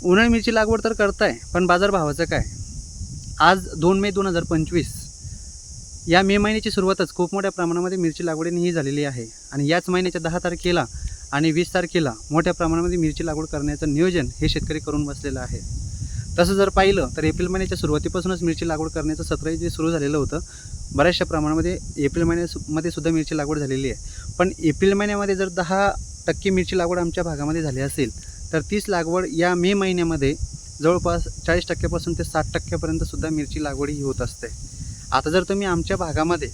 उन्हाळी मिरची लागवड तर करताय पण बाजारभावाचं काय? आज दोन मे दोन हजार पंचवीस. या मे महिन्याची सुरुवातच खूप मोठ्या प्रमाणामध्ये मिरची लागवडीनेही झालेली आहे. आणि याच महिन्याच्या दहा तारखेला आणि वीस तारखेला मोठ्या प्रमाणामध्ये मिरची लागवड करण्याचं नियोजन हे शेतकरी करून बसलेलं आहे. तसं जर पाहिलं तर एप्रिल महिन्याच्या सुरुवातीपासूनच मिरची लागवड करण्याचं सत्र जे सुरू झालेलं होतं बऱ्याचशा प्रमाणामध्ये एप्रिल महिन्यामध्ये सुद्धा मिरची लागवड झालेली आहे. पण एप्रिल महिन्यामध्ये जर दहा टक्के मिरची लागवड आमच्या भागामध्ये झाली असेल तर तीच लागवड या मे महिन्यामध्ये जवळपास चाळीस टक्क्यापासून ते साठ टक्क्यापर्यंत सुद्धा मिरची लागवड ही होत असते. आता जर तुम्ही आमच्या भागामध्ये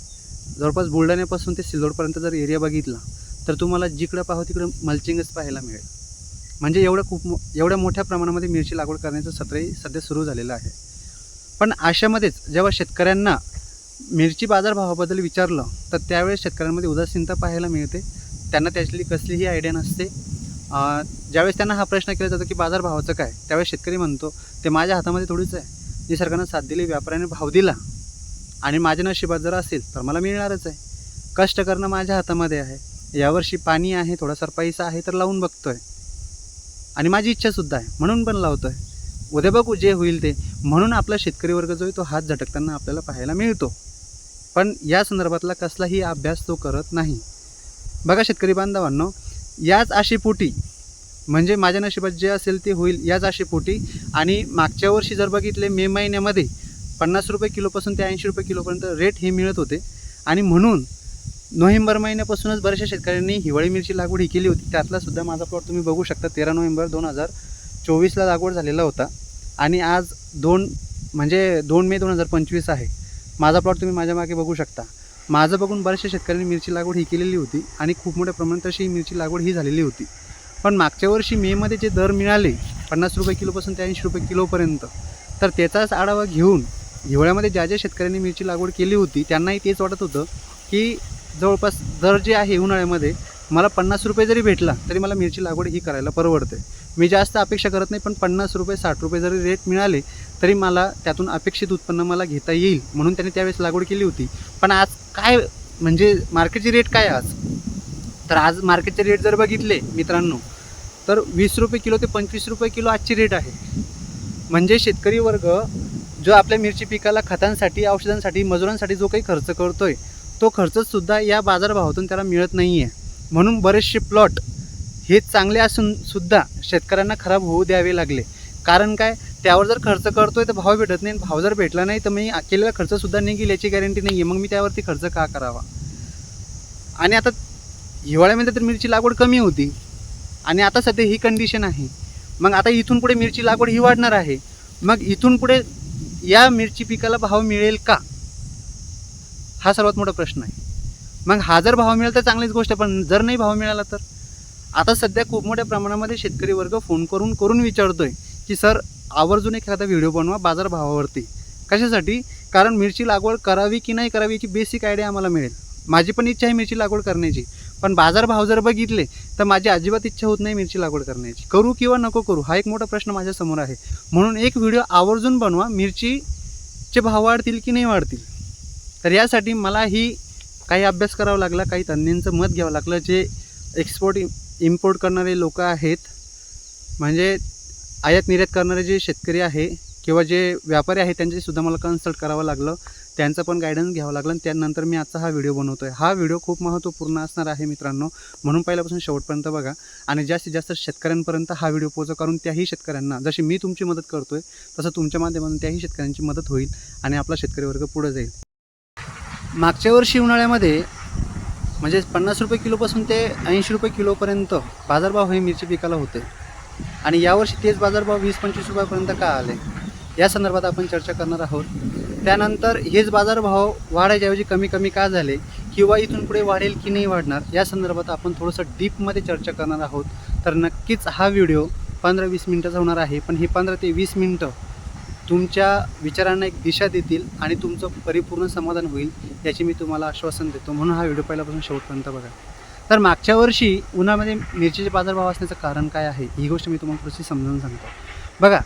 जवळपास बुलढाण्यापासून ते सिल्लोडपर्यंत जर एरिया बघितला तर तुम्हाला जिकडं पाहो तिकडं मल्चिंगच पाहायला मिळेल. म्हणजे एवढं खूप मो एवढ्या मोठ्या प्रमाणामध्ये मिरची लागवड करण्याचं सत्रही सध्या सुरू झालेलं आहे. पण अशामध्येच जेव्हा शेतकऱ्यांना मिरची बाजारभावाबद्दल विचारलं तर त्यावेळेस शेतकऱ्यांमध्ये उदासीनता पाहायला मिळते. त्यांना त्यातली कसलीही आयडिया नसते. ज्यावेळेस त्यांना हा प्रश्न केला जातो की बाजारभावाचं काय त्यावेळेस शेतकरी म्हणतो ते माझ्या हातामध्ये थोडीच आहे. निसर्गानं साथ दिली व्यापाऱ्याने भाव दिला आणि माझ्या नशिबात जर असेल तर मला मिळणारच आहे. कष्ट करणं माझ्या हातामध्ये आहे. यावर्षी पाणी आहे थोडासा पैसा आहे तर लावून बघतो आहे आणि माझी इच्छासुद्धा आहे म्हणून पण लावतो आहे उद्या बघू जे होईल ते. म्हणून आपला शेतकरी वर्ग जो आहे तो हात झटकताना आपल्याला पाहायला मिळतो. पण या संदर्भातला कसलाही अभ्यास तो करत नाही. बघा शेतकरी बांधवांनो याच आशेपोटी म्हणजे माझ्या नशिबात जे असेल ते होईल याच आशेपोटी आणि मागच्या वर्षी जर बघितले मे महिन्यामध्ये पन्नास रुपये किलोपासून ते ऐंशी रुपये किलोपर्यंत रेट हे मिळत होते. आणि म्हणून नोव्हेंबर महिन्यापासूनच बऱ्याचशा शेतकऱ्यांनी हिवाळी मिरची लागवड ही केली होती. त्यातलासुद्धा माझा प्लॉट तुम्ही बघू शकता. तेरा नोव्हेंबर दोन हजार चोवीसला लागवड झालेला होता. आणि आज दोन म्हणजे दोन मे दोन हजार पंचवीस आहे. माझा प्लॉट तुम्ही माझ्या मागे बघू शकता. माझं बघून बऱ्याचशा शेतकऱ्यांनी मिरची लागवड ही केलेली होती आणि खूप मोठ्या प्रमाणात अशी मिरची लागवड ही झालेली होती. पण मागच्या वर्षी मेमध्ये जे दर मिळाले पन्नास रुपये किलोपासून ते ऐंशी रुपये किलोपर्यंत तर त्याचाच आढावा घेऊन हिवाळ्यामध्ये ज्या ज्या शेतकऱ्यांनी मिरची लागवड केली होती त्यांनाही तेच वाटत होतं की जवळपास दर जे आहे उन्हाळ्यामध्ये मला पन्नास रुपये जरी भेटला तरी मला मिरची लागवड ही करायला परवडते. मी जास्त अपेक्षा करत नाही पण पन्नास रुपये साठ रुपये जरी रेट मिळाले तरी मला त्यातून अपेक्षित उत्पन्न मला घेता येईल म्हणून त्याने त्यावेळेस लागवड केली होती. पण आज काय म्हणजे मार्केटची रेट काय आहे आज? तर आज मार्केटचे रेट जर बघितले मित्रांनो तर वीस रुपये किलो ते पंचवीस रुपये किलो आजची रेट आहे. म्हणजे शेतकरी वर्ग जो आपल्या मिरची पिकाला खतांसाठी औषधांसाठी मजुरांसाठी जो काही खर्च करतोय तो खर्चसुद्धा या बाजारभावातून त्याला मिळत नाही आहे म्हणून बरेचसे प्लॉट हे चांगले असून सुद्धा शेतकऱ्यांना खराब होऊ द्यावे लागले. कारण काय? त्यावर जर खर्च करतोय तर भाव भेटत नाही. भाव जर भेटला नाही तर मी केलेला खर्चसुद्धा निघेल याची गॅरंटी नाही आहे मग मी त्यावरती खर्च का करावा? आणि आता हिवाळ्यामध्ये तर मिरची लागवड कमी होती. आणि आता सध्या ही कंडिशन आहे. मग आता इथून पुढे मिरची लागवड ही वाढणार आहे. मग इथून पुढे या मिरची पिकाला भाव मिळेल का? हा सर्वात मोठा प्रश्न आहे. मग हा जर भाव मिळेल तर चांगलीच गोष्ट आहे पण जर नाही भाव मिळाला तर? आता सध्या खूप मोठ्या प्रमाणामध्ये शेतकरी वर्ग फोन करून करून विचारतोय की सर आवर्जून एखादा व्हिडिओ बनवा बाजारभावावरती. कशासाठी? कारण मिरची लागवड करावी की नाही करावी याची बेसिक आयडिया आम्हाला मिळेल. माझी पण इच्छा आहे मिरची लागवड करण्याची. पण बाजारभाव जर बघितले तर माझी अजिबात इच्छा होत नाही मिरची लागवड करण्याची. करू किंवा नको करू हा एक मोठा प्रश्न माझ्यासमोर आहे. म्हणून एक व्हिडिओ आवर्जून बनवा मिरचीचे भाव वाढतील की नाही वाढतील. तर यासाठी मलाही काही अभ्यास करावा लागला काही तज्ज्ञांचं मत घ्यावं लागलं जे एक्सपोर्ट इम्पोर्ट करणारे लोक आहेत. म्हणजे आयात निर्यात करणारे जे शेतकरी आहे किंवा जे व्यापारी आहे त्यांच्याशीसुद्धा मला कन्सल्ट करावं लागलं. त्यांचं पण गायडन्स घ्यावं लागलं आणि त्यानंतर मी आजचा हा व्हिडिओ बनवतो आहे हा व्हिडिओ खूप महत्त्वपूर्ण असणार आहे मित्रांनो. म्हणून पहिल्यापासून शेवटपर्यंत बघा आणि जास्तीत जास्त शेतकऱ्यांपर्यंत हा व्हिडिओ पोहोच करून त्याही शेतकऱ्यांना जशी मी तुमची मदत करतो आहे तसं तुमच्या माध्यमातून त्याही शेतकऱ्यांची मदत होईल आणि आपला शेतकरी वर्ग पुढे जाईल. मागच्या वर्षी उन्हाळ्यामध्ये म्हणजे पन्नास रुपये किलोपासून ते ऐंशी रुपये किलोपर्यंत बाजारभाव हे मिरची पिकाला होते. आणि यावर्षी तेच बाजारभाव वीस पंचवीस रुपयापर्यंत का आले? या संदर्भात आपण चर्चा करणार आहोत. त्यानंतर हेच बाजारभाव वाढायच्याऐवजी कमी कमी का झाले किंवा इथून पुढे वाढेल की नाही वाढणार या संदर्भात आपण थोडंसं डीपमध्ये चर्चा करणार आहोत. तर नक्कीच हा व्हिडिओ पंधरा वीस मिनटाचा होणार आहे पण हे पंधरा ते वीस मिनटं तुमच्या विचारांना एक दिशा देतील आणि तुमचं परिपूर्ण समाधान होईल याची मी तुम्हाला आश्वासन देतो. म्हणून हा व्हिडिओ पहिल्यापासून शेवटपर्यंत बघा. तर मागच्या वर्षी उन्हामध्ये मिरचीचे बाजारभाव असण्याचं कारण काय आहे? ही गोष्ट मी तुम्हाला थोडीशी समजावून सांगतो. बघा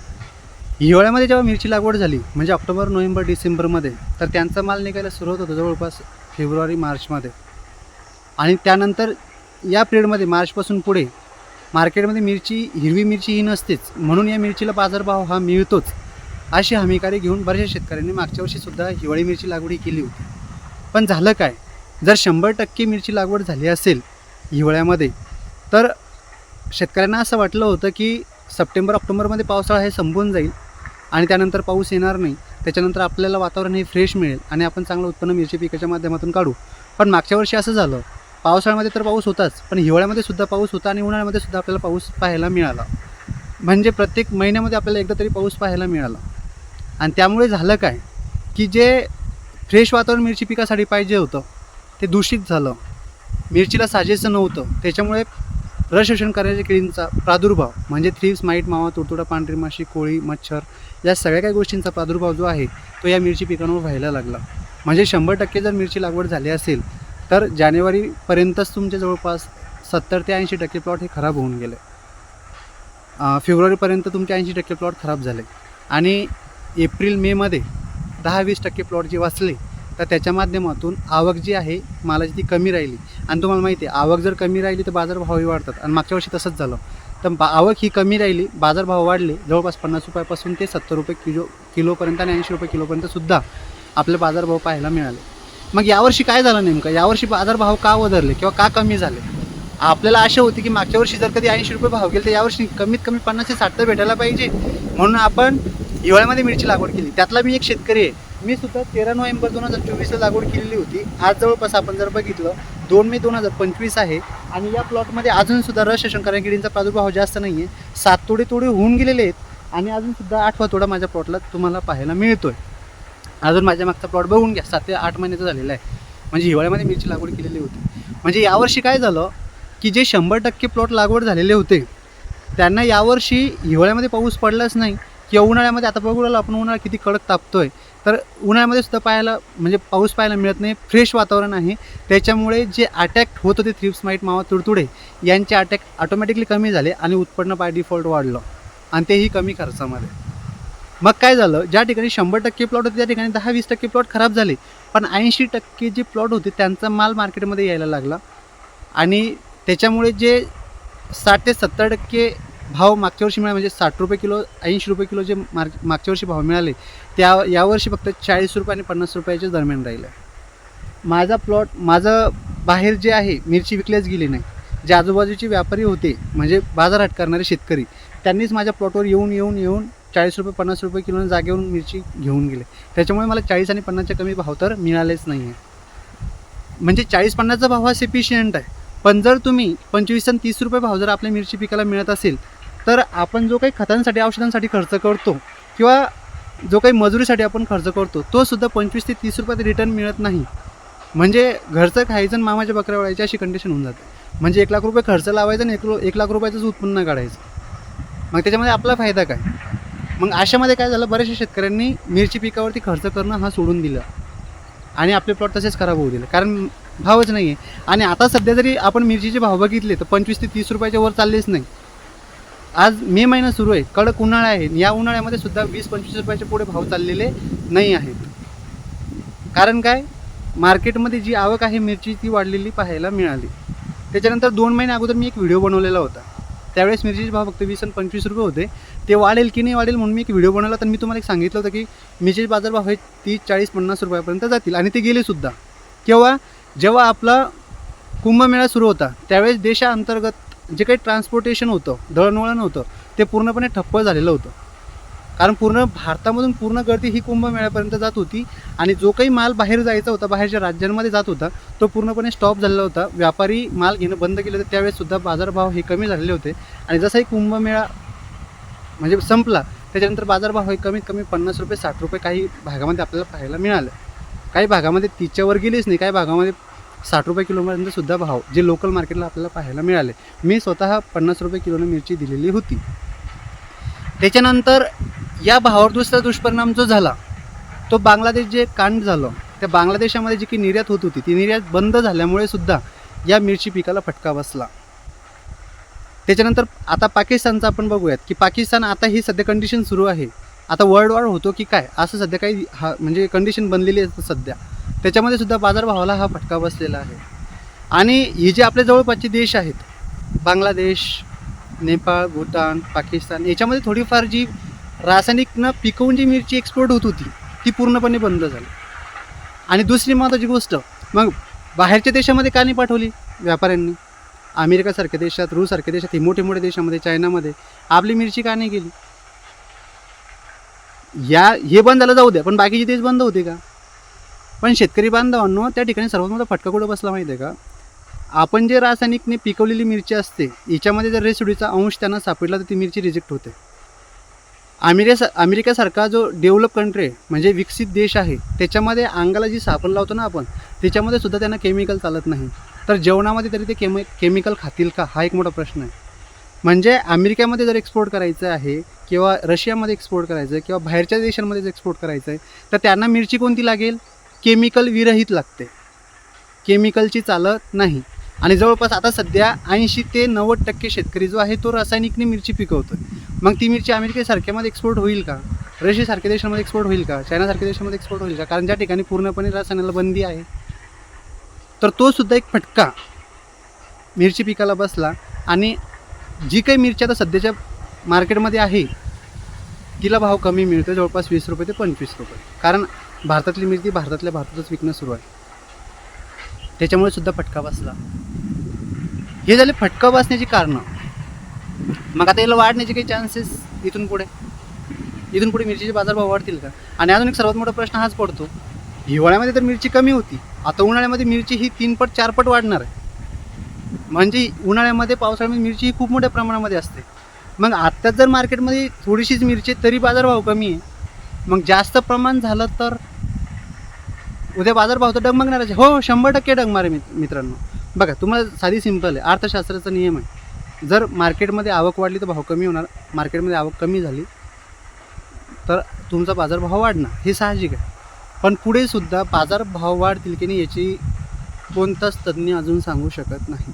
हिवाळ्यामध्ये जेव्हा मिरची लागवड झाली म्हणजे ऑक्टोबर नोव्हेंबर डिसेंबरमध्ये तर त्यांचा माल निघायला सुरुवात होतं जवळपास फेब्रुवारी मार्चमध्ये. आणि त्यानंतर या पिरियडमध्ये मार्चपासून पुढे मार्केटमध्ये मिरची हिरवी मिरची ही नसतेच म्हणून या मिरचीला बाजारभाव हा मिळतोच अशी हमीकारी घेऊन बऱ्याचशा शेतकऱ्यांनी मागच्या वर्षीसुद्धा हिवाळी मिरची लागवडी केली होती. पण झालं काय? जर शंभर टक्के मिरची लागवड झाली असेल हिवाळ्यामध्ये तर शेतकऱ्यांना असं वाटलं होतं की सप्टेंबर ऑक्टोबरमध्ये पावसाळा हे संपून जाईल आणि त्यानंतर पाऊस येणार नाही. त्याच्यानंतर आपल्याला वातावरण हे फ्रेश मिळेल आणि आपण चांगलं उत्पन्न मिरची पिकाच्या माध्यमातून काढू. पण मागच्या वर्षी असं झालं. पावसाळ्यामध्ये तर पाऊस होताच पण हिवाळ्यामध्ये सुद्धा पाऊस होता आणि उन्हाळ्यामध्ये सुद्धा आपल्याला पाऊस पाहायला मिळाला. म्हणजे प्रत्येक महिन्यामध्ये आपल्याला एकदा तरी पाऊस पाहायला मिळाला. आणि त्यामुळे झालं काय? की जे फ्रेश वातावरण मिरची पिकासाठी पाहिजे होतं ते दूषित झालं. मिरचीला साजेसं नव्हतं. त्याच्यामुळे रसशोषण करण्याच्या किडींचा प्रादुर्भाव म्हणजे थ्रीव्स माईट मावा तुडतुडा पांढरी माशी कोळी मच्छर या सगळ्या काही गोष्टींचा प्रादुर्भाव जो आहे तो या मिरची पिकांवर व्हायला लागला. म्हणजे शंभर टक्के जर मिरची लागवड झाली असेल तर जानेवारीपर्यंतच तुमच्या जवळपास सत्तर ते ऐंशी टक्के प्लॉट हे खराब होऊन गेले. फेब्रुवारीपर्यंत तुमचे ऐंशी टक्के प्लॉट खराब झाले. आणि एप्रिल मेमध्ये दहा वीस टक्के प्लॉट जे वाचले तर त्याच्या माध्यमातून आवक जी आहे मालाची ती कमी राहिली. आणि तुम्हाला माहिती आहे आवक जर कमी राहिली तर बाजारभावही वाढतात. आणि मागच्या वर्षी तसंच झालं. तर बा आवक ही कमी राहिली बाजारभाव वाढले जवळपास पन्नास रुपयापासून ते सत्तर रुपये किलो किलोपर्यंत आणि ऐंशी रुपये किलोपर्यंतसुद्धा आपले बाजारभाव पाहायला मिळाले. मग यावर्षी काय झालं नेमकं? यावर्षी बाजारभाव का वधरले किंवा का कमी झाले? आपल्याला आशा होती की मागच्या वर्षी जर कधी ऐंशी रुपये भाव गेले तर यावर्षी कमीत कमी पन्नास ते साठ तर भेटायला पाहिजे. म्हणून आपण हिवाळ्यामध्ये मिरची लागवड केली. त्यातला मी एक शेतकरी आहे. मी सुद्धा तेरा नोव्हेंबर दोन हजार चोवीसला लागवड केलेली होती. आज जवळपास आपण जर बघितलं दोन मे दोन हजार पंचवीस आहे आणि या प्लॉटमध्ये अजून सुद्धा रस शंकरा किडींचा प्रादुर्भाव जास्त नाही आहे सात तोडे तोडे होऊन गेलेले आहेत आणि अजून सुद्धा आठवा तोडा माझ्या प्लॉटला तुम्हाला पाहायला मिळतोय. अजून माझ्या मागचा प्लॉट बघून घ्या. सात ते आठ महिन्याचा झालेला आहे. म्हणजे हिवाळ्यामध्ये मिरची लागवड केलेली होती. म्हणजे यावर्षी काय झालं की जे शंभर टक्के प्लॉट लागवड झालेले होते त्यांना यावर्षी हिवाळ्यामध्ये पाऊस पडलाच नाही. किंवा उन्हाळ्यामध्ये आता बघू आपण उन्हाळा किती कडक तापतोय. तर उन्हाळ्यामध्ये सुद्धा पाहायला म्हणजे पाऊस पाहायला मिळत नाही फ्रेश वातावरण आहे. त्याच्यामुळे जे अटॅक होत होते थ्रिप्स माईट मावा तुडतुडे यांचे अटॅक ऑटोमॅटिकली कमी झाले आणि उत्पन्न बाय डिफॉल्ट वाढलं. आणि तेही कमी खर्चामध्ये. मग काय झालं? ज्या ठिकाणी शंभर टक्के प्लॉट होते त्या ठिकाणी दहा वीस टक्के प्लॉट खराब झाले. पण ऐंशी टक्के जे प्लॉट होते त्यांचा माल मार्केटमध्ये यायला लागला. आणि त्याच्यामुळे जे साठ ते सत्तर टक्के भाव मागच्या वर्षी मिळाले म्हणजे साठ रुपये किलो ऐंशी रुपये किलो जे मार्क मागच्या वर्षी भाव मिळाले त्या यावर्षी फक्त चाळीस रुपये आणि पन्नास रुपयाच्या दरम्यान राहिलं. माझा प्लॉट माझं बाहेर जे आहे मिरची विकल्याच गेली नाही. जे आजूबाजूचे व्यापारी होते म्हणजे बाजारहाट करणारे शेतकरी त्यांनीच माझ्या प्लॉटवर येऊन येऊन येऊन चाळीस रुपये पन्नास रुपये किलो जागेवरून मिरची घेऊन गेले. त्याच्यामुळे मला चाळीस आणि पन्नासच्या कमी भाव तर मिळालेच नाही आहे म्हणजे चाळीस पन्नासचा भाव हा सफिशियंट आहे. पण जर तुम्ही पंचवीस आणि तीस रुपये भाव जर आपल्या मिरची पिकाला मिळत असेल तर आपण जो काही खतांसाठी औषधांसाठी खर्च करतो किंवा जो काही मजुरीसाठी आपण खर्च करतो तो सुद्धा पंचवीस ते तीस रुपयात रिटर्न मिळत नाही. म्हणजे घरचं खायचं मामाच्या बकऱ्या वळायची अशी कंडिशन होऊन जाते. म्हणजे एक लाख रुपये खर्च लावायचा आणि एक एक लाख रुपयाचंच उत्पन्न काढायचं. मग त्याच्यामध्ये आपला फायदा काय? मग अशामध्ये काय झालं बऱ्याचशा शेतकऱ्यांनी मिरची पिकावरती खर्च करणं हा सोडून दिलं. आणि आपले प्लॉट तसेच खराब होऊ दिले. कारण भावच नाही आहे आणि आता सध्या जरी आपण मिरचीचे भाव बघितले तर पंचवीस ते तीस रुपयाच्या वर चाललेच नाही. आज मे महिना सुरू आहे. कडक उन्हाळा आहे. या उन्हाळ्यामध्ये सुद्धा वीस पंचवीस रुपयाच्या पुढे भाव चाललेले नाही आहेत. कारण काय? मार्केटमध्ये जी आवक आहे मिरची ती वाढलेली पाहायला मिळाली. त्याच्यानंतर दोन महिने अगोदर मी एक व्हिडिओ बनवलेला होता. त्यावेळेस मिरचीचे भाव फक्त वीस आणि पंचवीस रुपये होते. ते वाढेल की नाही वाढेल म्हणून मी एक व्हिडिओ बनवला तर मी तुम्हाला एक सांगितलं होतं की मिरचीचे बाजारभाव हे तीस चाळीस पन्नास रुपयापर्यंत जातील आणि ते गेलेसुद्धा किंवा जेव्हा आपला कुंभमेळा सुरू होता. त्यावेळेस देशाअंतर्गत जे काही ट्रान्सपोर्टेशन होतं दळणवळण होतं ते पूर्णपणे ठप्प झालेलं होतं. कारण पूर्ण भारतामधून पूर्ण गर्दी ही कुंभमेळ्यापर्यंत जात होती आणि जो काही माल बाहेर जायचा होता बाहेरच्या राज्यांमध्ये जात होता तो पूर्णपणे स्टॉप झालेला होता. व्यापारी माल घेणं बंद केलं होतं. त्यावेळेससुद्धा बाजारभाव हे कमी झालेले होते. आणि जसाही कुंभमेळा म्हणजे संपला त्याच्यानंतर बाजारभाव हे कमीत कमी पन्नास रुपये साठ रुपये काही भागामध्ये आपल्याला पाहायला मिळालं. काही भागामध्ये तिच्यावर गेलीच नाही काही भागामध्ये साठ रुपये किलोपर्यंत सुद्धा भाव जे लोकल मार्केटला आपल्याला पाहायला मिळाले. मी स्वतः पन्नास रुपये किलोने मिरची दिलेली होती. त्याच्यानंतर या भावावर दुसरा दुष्परिणाम जो झाला तो बांगलादेश जे कांड झालं त्या बांगलादेशामध्ये जी की निर्यात होत होती ती निर्यात बंद झाल्यामुळे सुद्धा या मिरची पिकाला फटका बसला. त्याच्यानंतर आता पाकिस्तानचा आपण बघूयात की पाकिस्तान आता ही सध्या कंडिशन सुरू आहे. आता वर्ल्ड वॉर होतो की काय असं सध्या काही हा म्हणजे कंडिशन बनलेली आहे सध्या. त्याच्यामध्ये सुद्धा बाजारभावाला हा फटका बसलेला आहे. आणि हे जे आपले जवळपासचे देश आहेत बांगलादेश नेपाळ भूतान पाकिस्तान याच्यामध्ये थोडीफार जी रासायनिकनं पिकवून जी मिरची एक्सपोर्ट होत होती ती पूर्णपणे बंद झाली. आणि दुसरी महत्त्वाची गोष्ट मग बाहेरच्या देशामध्ये का नाही पाठवली व्यापाऱ्यांनी? अमेरिकासारख्या देशात रूसारख्या देशात हे मोठे मोठे देशामध्ये चायनामध्ये आपली मिरची का नाही गेली? या हे बंद झालं जाऊ द्या पण बाकीचे देश बंद होते का? पण शेतकरी बांधवांनो त्या ठिकाणी सर्वात मोठा फटका कुठं बसला माहिती आहे का? आपण जे रासायनिकने पिकवलेली मिरची असते हिच्यामध्ये जर रेसिडीचा अंश त्यांना सापडला तर ती मिरची रिजेक्ट होते. अमेरिका अमेरिकेसारखा जो डेव्हलप कंट्री आहे म्हणजे विकसित देश आहे त्याच्यामध्ये अंगाला जी सापड लावतो ना आपण त्याच्यामध्ये सुद्धा त्यांना केमिकल चालत नाही. तर जेवणामध्ये तरी ते केमि केमिकल खातील का? हा एक मोठा प्रश्न आहे. म्हणजे अमेरिकेमध्ये जर एक्सपोर्ट करायचं आहे किंवा रशियामध्ये एक्सपोर्ट करायचं आहे किंवा बाहेरच्या देशांमध्ये जर एक्सपोर्ट करायचं आहे तर त्यांना मिरची कोणती लागेल? केमिकल विरहित लागते. केमिकलची चालत नाही. आणि जवळपास आता सध्या ऐंशी ते नव्वद टक्के शेतकरी जो आहे तो रासायनिकने मिरची पिकवतो मग ती मिरची अमेरिकेसारख्यामध्ये एक्सपोर्ट होईल का? रशियासारख्या देशामध्ये एक्सपोर्ट होईल का? चायनासारख्या देशामध्ये एक्सपोर्ट होईल का? कारण ज्या ठिकाणी पूर्णपणे रासायनाला बंदी आहे तर तो सुद्धा एक फटका मिरची पिकाला बसला. आणि जी काही मिरची आता सध्याच्या मार्केटमध्ये आहे तिला भाव कमी मिळतो जवळपास वीस रुपये ते पंचवीस रुपये. कारण भारतातली मिरची भारतातल्या भारतातच विकणं सुरू आहे. त्याच्यामुळे सुद्धा फटका बसला. हे झाले फटका बसण्याची कारणं. मग आता याला वाढण्याचे काही चान्सेस इथून पुढे? इथून पुढे मिरचीचे बाजारभाव वाढतील का? आणि अजून एक सर्वात मोठा प्रश्न हाच पडतो. हिवाळ्यामध्ये तर मिरची कमी होती. आता उन्हाळ्यामध्ये मिरची ही तीनपट चारपट वाढणार आहे. म्हणजे उन्हाळ्यामध्ये पावसाळ्यामध्ये मिरची ही खूप मोठ्या प्रमाणामध्ये असते. मग आत्ताच जर मार्केटमध्ये थोडीशीच मिरची तरी बाजारभाव कमी आहे. मग जास्त प्रमाण झालं तर उद्या बाजारभाव तर डगमगणारच हो, हो शंभर टक्के डगमार आहे मित मित्रांनो. बघा तुम्हाला साधी सिंपल आहे. अर्थशास्त्राचा नियम आहे. जर मार्केटमध्ये आवक वाढली तर भाव कमी होणार. मार्केटमध्ये आवक कमी झाली तर तुमचा बाजारभाव वाढणार. हे साहजिक आहे. पण पुढेसुद्धा बाजारभाव वाढतील की नाही याची कोणताच तज्ज्ञ अजून सांगू शकत नाही.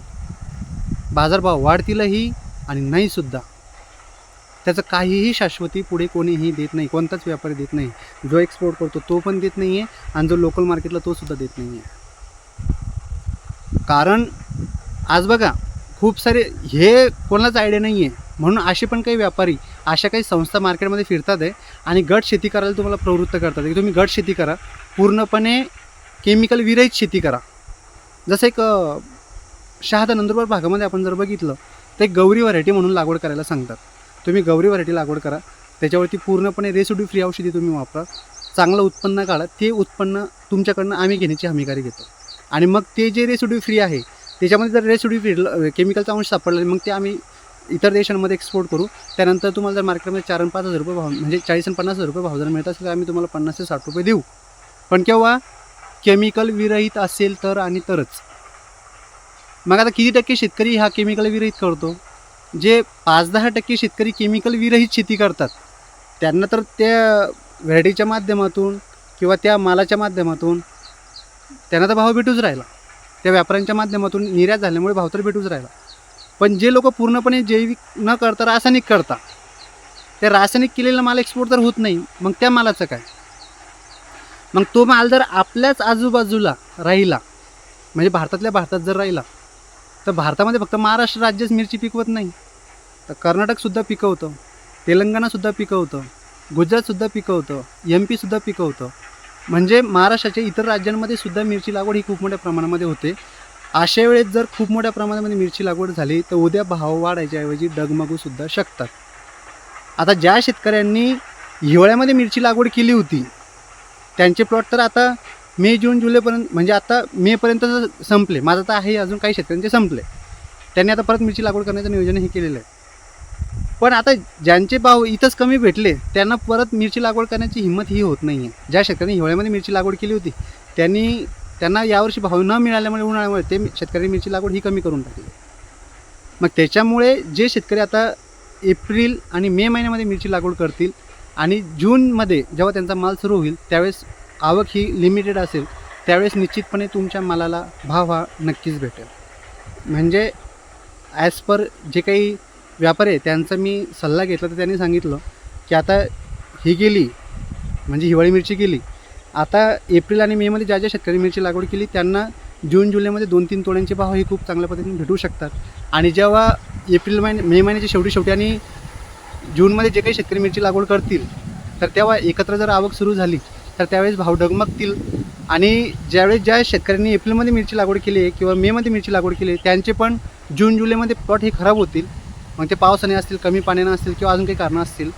बाजारभाव वाढतीलही आणि नाहीसुद्धा त्याचं काहीही शाश्वती पुढे कोणीही देत नाही कोणताच व्यापारी देत नाही. जो एक्सपोर्ट करतो तो पण देत नाही आहे आणि जो लोकल मार्केटला तो सुद्धा देत नाही आहे कारण आज बघा खूप सारे हे कोणालाच आयडिया नाही आहे म्हणून असे पण काही व्यापारी अशा काही संस्था मार्केटमध्ये फिरतात आहे आणि गट शेती करायला तुम्हाला प्रवृत्त करतात. की तुम्ही गट शेती करा. पूर्णपणे केमिकल विरहित शेती करा. जसं एक शहादा नंदुरबार भागामध्ये आपण जर बघितलं तर एक गौरी व्हरायटी म्हणून लागवड करायला सांगतात. तुम्ही गौरी व्हरायटी लागवड करा. त्याच्यावरती पूर्णपणे रेसिड्यू फ्री औषधी तुम्ही वापरा. चांगलं उत्पन्न काढा. ते उत्पन्न तुमच्याकडनं आम्ही घेण्याची हमीकारी घेतो. आणि मग ते जे रेसिड्यू फ्री आहे त्याच्यामध्ये जर रेसिड्यू फ्री केमिकलचा अंश सापडला मग ते आम्ही इतर देशांमध्ये एक्सपोर्ट करू. त्यानंतर तुम्हाला जर मार्केटमध्ये चार आणि पाच हजार रुपये भाव म्हणजे चाळीस आणि पन्नास हजार रुपये भाव जर मिळत असेल तर आम्ही तुम्हाला पन्नास ते साठ रुपये देऊ. पण केव्हा केमिकल विरहित असेल तर आणि तरच. मग आता किती टक्के शेतकरी हा केमिकल विरहित करतो? जे पाच दहा टक्के शेतकरी केमिकल विरहित शेती करतात त्यांना तर त्या व्हरायटीच्या माध्यमातून किंवा त्या मालाच्या माध्यमातून त्यांना तर भाव भेटूच राहिला. त्या व्यापाऱ्यांच्या माध्यमातून निर्यात झाल्यामुळे भाव तर भेटूच राहिला. पण जे लोक पूर्णपणे जैविक न करता रासायनिक करता ते रासायनिक केलेला माल एक्सपोर्ट तर होत नाही मग त्या मालाचं काय? मग तो माल जर आपल्याच आजूबाजूला राहिला म्हणजे भारतातल्या भारतात जर राहिला तर भारतामध्ये फक्त महाराष्ट्र राज्यच मिरची पिकवत नाही. तर कर्नाटकसुद्धा पिकवतं तेलंगणासुद्धा पिकवतं गुजरातसुद्धा पिकवतं एम पीसुद्धा पिकवतं. म्हणजे महाराष्ट्राच्या इतर राज्यांमध्ये सुद्धा मिरची लागवड ही खूप मोठ्या प्रमाणामध्ये होते. अशा वेळेस जर खूप मोठ्या प्रमाणामध्ये मिरची लागवड झाली तर उद्या भाव वाढायच्या ऐवजी डगमगूसुद्धा शकतात. आता ज्या शेतकऱ्यांनी हिवाळ्यामध्ये मिरची लागवड केली होती त्यांचे प्लॉट तर आता मे जून जुलैपर्यंत म्हणजे आता मेपर्यंत संपले. माझं तर आहे अजून काही शेतकऱ्यांचे संपले. त्यांनी आता परत मिरची लागवड करण्याचं नियोजन हे केलेलं आहे. पण आता ज्यांचे भाव इथंच कमी भेटले त्यांना परत मिरची लागवड करण्याची हिंमत ही होत नाही आहे ज्या शेतकऱ्यांनी हिवाळ्यामध्ये मिरची लागवड केली होती त्यांनी त्यांना यावर्षी भाव न मिळाल्यामुळे उन्हाळ्यामुळे ते शेतकरी मिरची लागवड ही कमी करून टाकली. मग त्याच्यामुळे जे शेतकरी आता एप्रिल आणि मे महिन्यामध्ये मिरची लागवड करतील आणि जूनमध्ये जेव्हा त्यांचा माल सुरू होईल त्यावेळेस आवक ही लिमिटेड असेल त्यावेळेस निश्चितपणे तुमच्या मालाला भाव हा नक्कीच भेटेल. म्हणजे ॲज पर जे काही व्यापारी आहे त्यांचा मी सल्ला घेतला तर त्यांनी सांगितलं की आता ही गेली म्हणजे हिवाळी मिरची गेली आता एप्रिल आणि मेमध्ये ज्या ज्या शेतकरी मिरची लागवड केली त्यांना जून जुलैमध्ये दोन तीन तोड्यांचे भाव हे खूप चांगल्या पद्धतीने भेटू शकतात. आणि जेव्हा एप्रिल महिने मे महिन्याच्या शेवटी शेवटी आणि जूनमध्ये जे काही शेतकरी मिरची लागवड करतील तर तेव्हा एकत्र जर आवक सुरू झाली तर त्यावेळेस भाव डगमगतील. आणि ज्यावेळेस ज्या शेतकऱ्यांनी एप्रिलमध्ये मिरची लागवड केली आहे किंवा मेमध्ये मिरची लागवड केली आहे त्यांचे पण जून जुलैमध्ये प्लॉट हे खराब होतील. मग ते पावसाने असतील कमी पाण्यानं असतील किंवा अजून काही कारणं असतील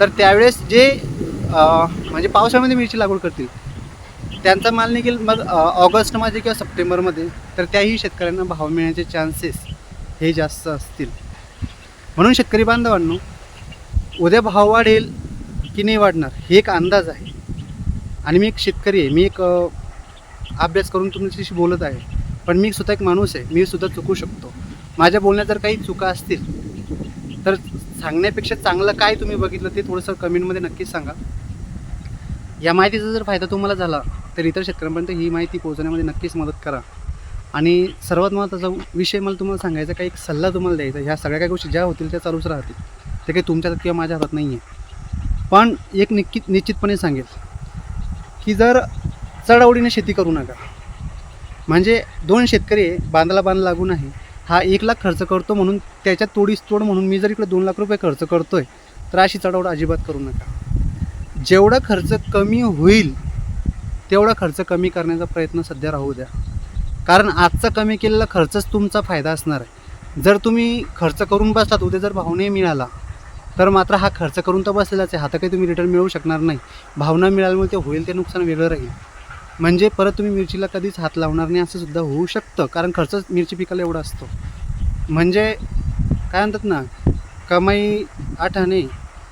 तर त्यावेळेस जे म्हणजे पावसाळ्यामध्ये मिरची लागवड करतील त्यांचा माल निघेल मग ऑगस्टमध्ये किंवा सप्टेंबरमध्ये तर त्याही शेतकऱ्यांना भाव मिळण्याचे चान्सेस हे जास्त असतील. म्हणून शेतकरी बांधवांनो उद्या भाव वाढेल की नाही वाढणार हे एक अंदाज आहे. आणि मी एक शेतकरी आहे मी एक अभ्यास करून तुमच्याशी बोलत आहे पण मी सुद्धा एक माणूस आहे मी सुद्धा चुकू शकतो. माझ्या बोलण्यात जर काही चुका असतील तर सांगण्यापेक्षा चांगलं काय तुम्ही बघितलं ते थोडंसं कमेंटमध्ये नक्कीच सांगा. या माहितीचा जर फायदा तुम्हाला झाला तर इतर शेतकऱ्यांपर्यंत ही माहिती पोहोचवण्यामध्ये नक्कीच मदत करा. आणि सर्वात महत्त्वाचा विषय मला तुम्हाला सांगायचा काही एक सल्ला तुम्हाला द्यायचा ह्या सगळ्या काही गोष्टी ज्या होतील त्या चालूच राहतील. ते काही तुमच्या किंवा माझ्या हातात नाही आहे पण एक निश्चित निश्चितपणे सांगेल की जर चढावडीने शेती करू नका म्हणजे दोन शेतकरी आहे बांध लागून आहे हा एक लाख खर्च करतो म्हणून त्याच्या तोडीस तोड म्हणून मी जर इकडे दोन लाख रुपये खर्च करतो आहे तर अशी चढवड अजिबात करू नका. जेवढा खर्च कमी होईल तेवढा खर्च कमी करण्याचा प्रयत्न सध्या राहू द्या. कारण आजचा कमी केलेला खर्चच तुमचा फायदा असणार आहे. जर तुम्ही खर्च करून बसलात उद्या जर भाव नाही मिळाला तर मात्र हा खर्च करून तर बसलेलाच आहे. आता काही तुम्ही रिटर्न मिळवू शकणार नाही. भावना मिळाल्यामुळे ते होईल ते नुकसान वेगळं राहील. म्हणजे परत तुम्ही मिरचीला कधीच हात लावणार नाही असं सुद्धा होऊ शकतं. कारण खर्च मिरची पिकाला एवढा असतो. म्हणजे काय म्हणतात ना कमाई आठ आणे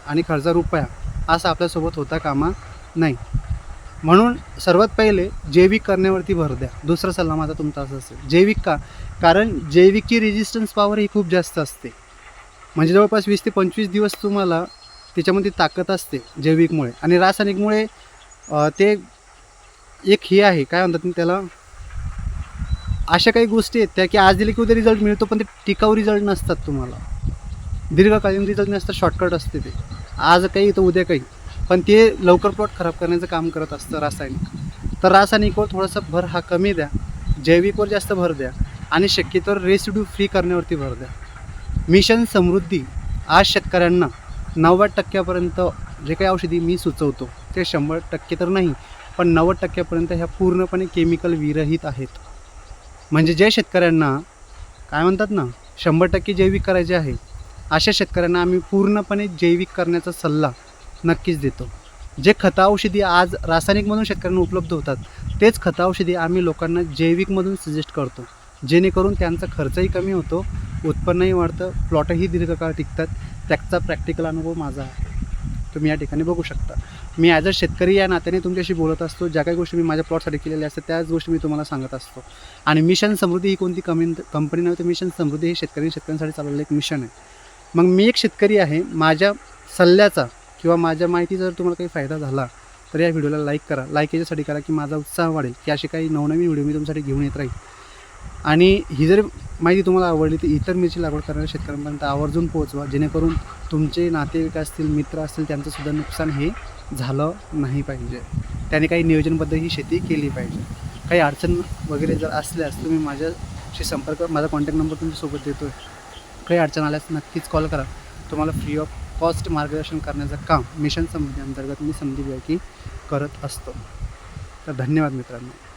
आणि खर्च रुपया असं आपल्यासोबत होता कामा नाही. म्हणून सर्वात पहिले जैविक करण्यावरती भर द्या. दुसरा सल्ला माझा तुमचा असा असेल जैविक का? कारण जैविकची रेजिस्टन्स पॉवर ही खूप जास्त असते. म्हणजे जवळपास वीस ते पंचवीस दिवस तुम्हाला त्याच्यामध्ये ताकद असते जैविकमुळे. आणि रासायनिकमुळे ते एक हे आहे काय म्हणतात ना त्याला? अशा काही गोष्टी आहेत त्या की आज दिले की उद्या रिझल्ट मिळतो पण ते टिकाऊ रिझल्ट नसतात तुम्हाला. दीर्घकालीन रिझल्ट नसतात शॉर्टकट असते ते. आज काही तर उद्या काही. पण ते लवकर प्लॉट खराब करण्याचं काम करत असतं रासायनिक. तर रासायनिकवर थोडासा भर हा कमी द्या. जैविकवर जास्त भर द्या. आणि शक्यतोवर रेसिड्यू फ्री करण्यावरती भर द्या. मिशन समृद्धी आज शेतकऱ्यांना नव्वद टक्क्यापर्यंत जे काही औषधी मी सुचवतो ते शंभर टक्के तर नाही. पण नव्वद टक्क्यापर्यंत ह्या पूर्णपणे केमिकल विरहित आहेत. म्हणजे ज्या शेतकऱ्यांना काय म्हणतात ना शंभर टक्के जैविक करायचे आहे अशा शेतकऱ्यांना आम्ही पूर्णपणे जैविक करण्याचा सल्ला नक्कीच देतो. जे खता औषधी आज रासायनिकमधून शेतकऱ्यांना उपलब्ध होतात तेच खता औषधी आम्ही लोकांना जैविकमधून सजेस्ट करतो. जेणेकरून त्यांचा खर्चही कमी होतो उत्पन्नही वाढतं प्लॉटही दीर्घकाळ टिकतात. त्याचा प्रॅक्टिकल अनुभव माझा आहे. तुम्ही या ठिकाणी बघू शकता. मी ॲज अ शेतकरी या नात्याने तुमच्याशी बोलत असतो. ज्या काही गोष्टी मी माझ्या प्लॉटसाठी केलेल्या असतात त्याच गोष्टी मी तुम्हाला सांगत असतो. आणि मिशन समृद्धी ही कोणती? कमी कंपनी नव्हती मिशन समृद्धी हे शेतकरी शेतकऱ्यांसाठी चालवलेलं एक मिशन आहे. मग मी एक शेतकरी आहे. माझ्या सल्ल्याचा किंवा माझ्या माहितीचा जर तुम्हाला काही फायदा झाला तर या व्हिडिओला लाईक करा. लाईक याच्यासाठी करा की माझा उत्साह वाढेल. की अशी काही नवनवीन व्हिडिओ मी तुमच्यासाठी घेऊन येत राहील. आणि ही जर माहिती तुम्हाला आवडली तर इतर मिरची लागवड करणाऱ्या शेतकऱ्यांपर्यंत आवर्जून पोहोचवा. जेणेकरून तुमचे नातेवाईक असतील मित्र असतील त्यांचंसुद्धा नुकसान हे झालं नाही पाहिजे. त्याने काही नियोजनबद्ध ही शेती केली पाहिजे. काही अडचण वगैरे जर असल्यास तुम्ही माझ्याशी संपर्क माझा कॉन्टॅक्ट नंबर तुमच्यासोबत देतो आहे काही अडचण आल्यास नक्कीच कॉल करा. तुम्हाला फ्री ऑफ कॉस्ट मार्गदर्शन करण्याचं काम मिशन समृद्धी अंतर्गत मी संदीप की करत असतो. तर धन्यवाद मित्रांनो.